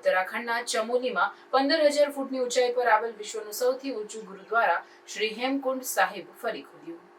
ઉત્તરાખંડના ચમોલીમાં પંદર હજાર ફૂટની ઊંચાઈ પર આવેલ વિશ્વનું સૌથી ઊંચું ગુરુદ્વારા શ્રી હેમકુંડ સાહિબ ફરી ખુલ્યું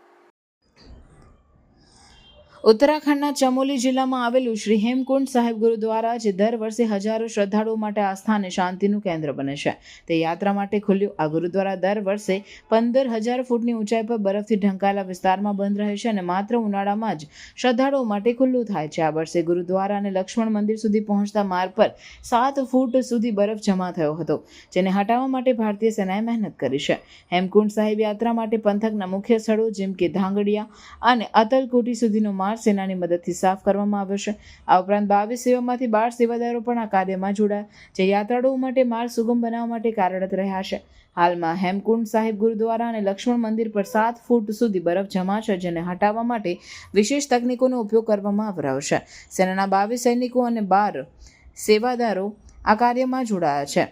ઉત્તરાખંડના ચમોલી જિલ્લામાં આવેલું શ્રી હેમકુંડ સાહેબ ગુરુદ્વારા જે દર વર્ષે હજારો શ્રદ્ધાળુઓ માટે આસ્થા અને શાંતિનું કેન્દ્ર બને છે. તે યાત્રા માટે ખુલ્યું આ ગુરુદ્વારા દર વર્ષે પંદર હજાર ફૂટની ઊંચાઈ પર બરફથી ઢંકાયેલા વિસ્તારમાં બંધ રહે છે અને માત્ર ઉનાળામાં જ શ્રદ્ધાળુઓ માટે ખુલ્લું થાય છે. આ વર્ષે ગુરુદ્વારા અને લક્ષ્મણ મંદિર સુધી પહોંચતા માર્ગ પર સાત ફૂટ સુધી બરફ જમા થયો હતો, જેને હટાવવા માટે ભારતીય સેનાએ મહેનત કરી છે. હેમકુંડ સાહેબ યાત્રા માટે પંથકના મુખ્ય સ્થળો જેમ કે ધાંગડિયા અને અતલકોટી સુધીનો માર્ગ સેનાની મદદથી સાફ કરવામાં આવ્યો છે. આ ઉપરાંત બાવીસ સેવામાંથી બાર સેવાદારો પણ આ કાર્યમાં જોડાયા, જે યાત્રાળુઓ માટે માર્ગ સુગમ બનાવવા માટે કાર્યરત રહ્યા છે. હાલમાં હેમકુંડ સાહિબ ગુરુદ્વારા અને લક્ષ્મણ મંદિર પર સાત ફૂટ સુધી બરફ જમા છે, જેને હટાવવા માટે વિશેષ તકનીકોનો ઉપયોગ કરવામાં આવ્યો છે. સેનાના બાવીસ સૈનિકો અને બાર સેવાદારો આ કાર્યમાં જોડાયા છે.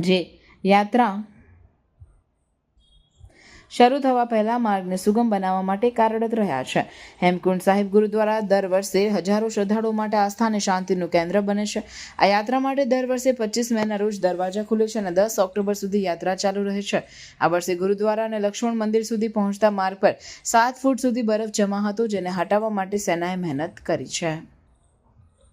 જે યાત્રા શરૂ થવા પહેલા માર્ગને સુગમ બનાવવા માટે કાર્યરત રહ્યા છે. હેમકુંડ સાહિબ ગુરુદ્વારા દર વર્ષે હજારો શ્રદ્ધાળુઓ માટે આસ્થા અને શાંતિનું કેન્દ્ર બને છે. આ યાત્રા માટે દર વર્ષે પચીસ મેના રોજ દરવાજા ખુલે છે અને દસ ઓક્ટોબર સુધી યાત્રા ચાલુ રહે છે. આ વર્ષે ગુરુદ્વારા અને લક્ષ્મણ મંદિર સુધી પહોંચતા માર્ગ પર સાત ફૂટ સુધી બરફ જમા હતો, જેને હટાવવા માટે સેનાએ મહેનત કરી છે.